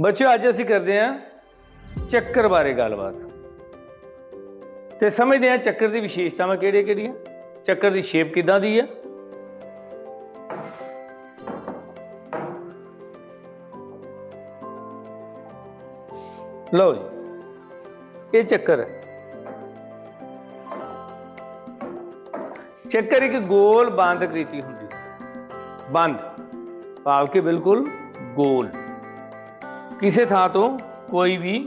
ਬੱਚਿਓ ਅੱਜ ਅਸੀਂ ਕਰਦੇ ਹਾਂ ਚੱਕਰ ਬਾਰੇ ਗੱਲਬਾਤ ਤੇ ਸਮਝਦੇ ਹਾਂ ਚੱਕਰ ਦੀ ਵਿਸ਼ੇਸ਼ਤਾਵਾਂ ਕਿਹੜੀਆਂ ਕਿਹੜੀਆਂ ਚੱਕਰ ਦੀ ਸ਼ੇਪ ਕਿਦਾਂ ਦੀ ਹੈ ਲਓ ਜੀ ਇਹ ਚੱਕਰ ਹੈ ਚੱਕਰ ਇੱਕ ਗੋਲ ਬੰਦ ਆਕ੍ਰਿਤੀ ਹੁੰਦੀ ਹੈ ਬੰਦ ਭਾਵ ਕਿ ਬਿਲਕੁਲ ਗੋਲ ਕਿਸੇ ਥਾਂ ਤੋਂ ਕੋਈ ਵੀ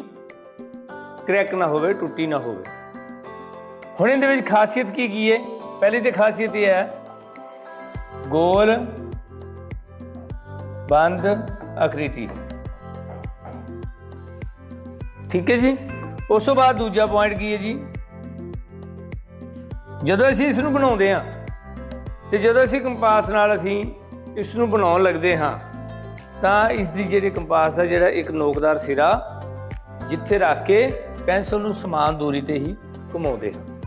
ਕਰੈਕ ਨਾ ਹੋਵੇ, ਟੁੱਟੀ ਨਾ ਹੋਵੇ। ਹੁਣ ਇਹਦੇ ਵਿੱਚ ਖਾਸੀਅਤ ਕੀ ਕੀ ਹੈ? ਪਹਿਲੀ ਤੇ ਖਾਸੀਅਤ ਇਹ ਹੈ, ਗੋਲ ਬੰਦ ਆਕ੍ਰਿਤੀ। ਠੀਕ ਹੈ ਜੀ? ਉਸ ਤੋਂ ਬਾਅਦ ਦੂਜਾ ਪੁਆਇੰਟ ਕੀ ਹੈ ਜੀ? ਜਦੋਂ ਅਸੀਂ ਇਸ ਨੂੰ ਬਣਾਉਂਦੇ ਹਾਂ, ਤੇ ਜਦੋਂ ਅਸੀਂ ਕੰਪਾਸ ਨਾਲ ਅਸੀਂ ਇਸ ਨੂੰ ਬਣਾਉਣ ਲੱਗਦੇ ਹਾਂ ਤਾਂ ਇਸ ਦੀ ਜਿਹੜੀ ਕੰਪਾਸ ਦਾ ਜਿਹੜਾ ਇੱਕ ਨੋਕਦਾਰ ਸਿਰਾ, ਜਿੱਥੇ ਰੱਖ ਕੇ ਪੈਨਸਲ ਨੂੰ ਸਮਾਨ ਦੂਰੀ ਤੇ ਹੀ ਘੁਮਾਉਂਦੇ ਹਨ।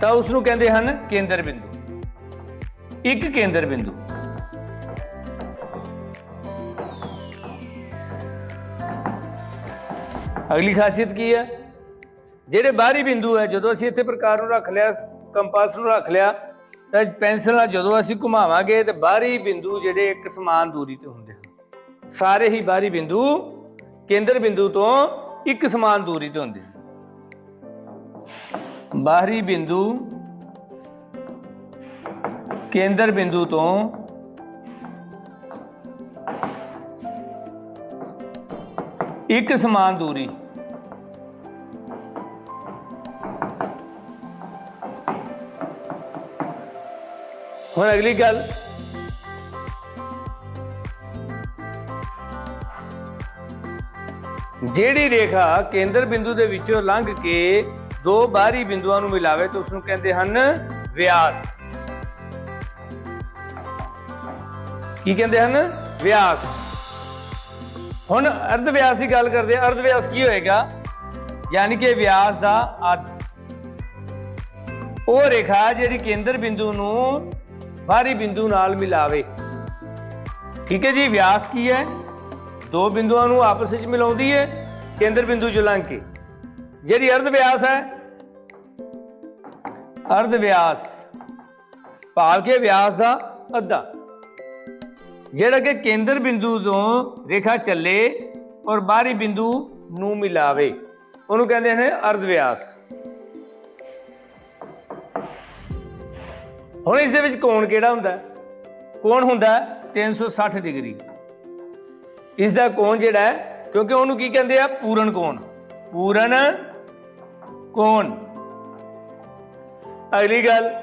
ਤਾਂ ਉਸ ਨੂੰ ਕਹਿੰਦੇ ਹਨ ਕੇਂਦਰ ਬਿੰਦੂ। ਇੱਕ ਕੇਂਦਰ ਬਿੰਦੂ। ਅਗਲੀ ਖਾਸੀਅਤ ਕੀ ਹੈ? ਜਿਹੜੇ ਬਾਹਰੀ ਬਿੰਦੂ ਹੈ, ਜਦੋਂ ਅਸੀਂ ਇੱਥੇ ਪ੍ਰਕਾਰ ਨੂੰ ਰੱਖ ਲਿਆ, ਕੰਪਾਸ ਨੂੰ ਰੱਖ ਲਿਆ ਤਾਂ ਪੈਨਸਲ ਨਾਲ ਜਦੋਂ ਅਸੀਂ ਘੁਮਾਵਾਂਗੇ ਤੇ ਬਾਹਰੀ ਬਿੰਦੂ ਜਿਹੜੇ ਇੱਕ ਸਮਾਨ ਦੂਰੀ ਤੇ ਹੁੰਦੇ ਹਨ। ਸਾਰੇ ਹੀ ਬਾਹਰੀ ਬਿੰਦੂ, ਕੇਂਦਰ ਬਿੰਦੂ ਤੋਂ ਇੱਕ ਸਮਾਨ ਦੂਰੀ ਤੇ ਹੁੰਦੇ ਹਨ। ਬਾਹਰੀ ਬਿੰਦੂ, ਕੇਂਦਰ ਬਿੰਦੂ ਤੋਂ ਇੱਕ ਸਮਾਨ ਦੂਰੀ। ਹੁਣ ਅਗਲੀ ਗੱਲ। ਜਿਹੜੀ ਰੇਖਾ ਕੇਂਦਰ ਬਿੰਦੂ ਦੇ ਵਿੱਚੋਂ ਲੰਘ ਕੇ ਦੋ ਬਾਹਰੀ ਬਿੰਦੂਆਂ ਨੂੰ ਮਿਲਾਵੇ ਤਾਂ ਉਸ ਨੂੰ ਕਹਿੰਦੇ ਹਨ ਵਿਆਸ। ਕੀ ਕਹਿੰਦੇ ਹਨ? ਵਿਆਸ। ਹੁਣ ਅਰਧ ਵਿਆਸ ਦੀ ਗੱਲ ਕਰਦੇ ਹਾਂ। ਅਰਧ ਵਿਆਸ ਕੀ ਹੋਏਗਾ? ਯਾਨੀ ਕਿ ਵਿਆਸ ਦਾ ਅੱਧ। ਉਹ ਰੇਖਾ ਜਿਹੜੀ ਕੇਂਦਰ ਬਿੰਦੂ ਨੂੰ ਬਾਹਰੀ ਬਿੰਦੂ ਨਾਲ ਮਿਲਾਵੇ। ਠੀਕ ਹੈ ਜੀ, ਵਿਆਸ ਕੀ ਹੈ? ਦੋ ਬਿੰਦੂਆਂ ਨੂੰ ਆਪਸ ਵਿੱਚ ਮਿਲਾਉਂਦੀ ਹੈ, ਕੇਂਦਰ ਬਿੰਦੂ ਚੋਂ ਜਿਹੜੀ ਅਰਧ ਵਿਆਸ ਹੈ, ਅਰਧ ਵਿਆਸ ਭਾਵ ਕਿ ਵਿਆਸ ਦਾ ਅੱਧਾ। ਜਿਹੜਾ ਕਿ ਕੇਂਦਰ ਬਿੰਦੂ ਤੋਂ ਰੇਖਾ ਚੱਲੇ ਔਰ ਬਾਹਰੀ ਬਿੰਦੂ ਨੂੰ ਮਿਲਾਵੇ, ਉਹਨੂੰ ਕਹਿੰਦੇ ਨੇ ਅਰਧ ਵਿਆਸ। ਹੁਣ ਇਸ ਦੇ ਵਿੱਚ ਕੋਣ ਕਿਹੜਾ ਹੁੰਦਾ? ਹੈ? ਕੋਣ ਹੁੰਦਾ ਹੈ? 360 ਡਿਗਰੀ। ਇਸ ਦਾ ਕੋਣ ਜਿਹੜਾ ਹੈ? ਕਿਉਂਕਿ ਉਹਨੂੰ ਕੀ ਕਹਿੰਦੇ ਆ? ਪੂਰਨ ਕੋਣ? ਪੂਰਨ ਕੋਣ? ਅਗਲੀ ਗੱਲ।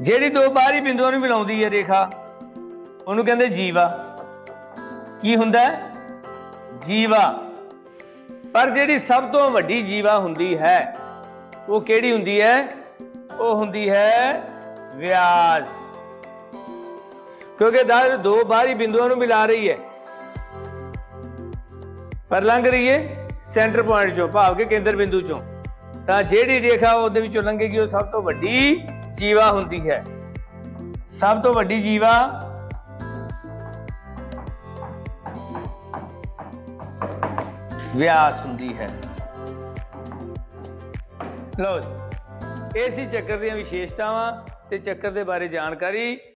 ਜਿਹੜੀ ਦੋ ਬਾਹਰੀ ਬਿੰਦੂਆਂ ਨੂੰ ਮਿਲਾਉਂਦੀ ਹੈ, ਰੇਖਾ, ਉਹਨੂੰ ਕਹਿੰਦੇ ਜੀਵਾ। ਕੀ ਹੁੰਦਾ ਜੀਵਾ। ਪਰ ਜਿਹੜੀ ਸਭ ਤੋਂ ਵੱਡੀ ਜੀਵਾ ਹੁੰਦੀ ਹੈ, ਉਹ ਕਿਹੜੀ ਹੁੰਦੀ ਹੈ? ਉਹ ਹੁੰਦੀ ਹੈ ਵਿਆਸ। ਕਿਉਂਕਿ ਦਰ ਦੋ ਬਾਹਰੀ ਬਿੰਦੂਆਂ ਨੂੰ ਮਿਲਾ ਰਹੀ ਹੈ। ਪਰ ਲੰਘ ਰਹੀ ਹੈ ਸੈਂਟਰ ਪੁਆਇੰਟ ਚੋਂ, ਭਾਵ ਕਿ ਕੇਂਦਰ ਬਿੰਦੂ ਚੋਂ। ਤਾਂ ਜਿਹੜੀ ਰੇਖਾ ਉਹਦੇ ਵਿੱਚੋਂ ਲੰਘੇਗੀ, ਉਹ ਸਭ ਤੋਂ ਵੱਡੀ ਜੀਵਾ ਹੁੰਦੀ ਹੈ। ਸਭ ਤੋਂ ਵੱਡੀ ਜੀਵਾ ਵਿਆਸ ਹੁੰਦੀ ਹੈ। ਲਓ ਇਹ ਸੀ ਚੱਕਰ ਦੀਆਂ ਵਿਸ਼ੇਸ਼ਤਾਵਾਂ ਤੇ ਚੱਕਰ ਦੇ ਬਾਰੇ ਜਾਣਕਾਰੀ।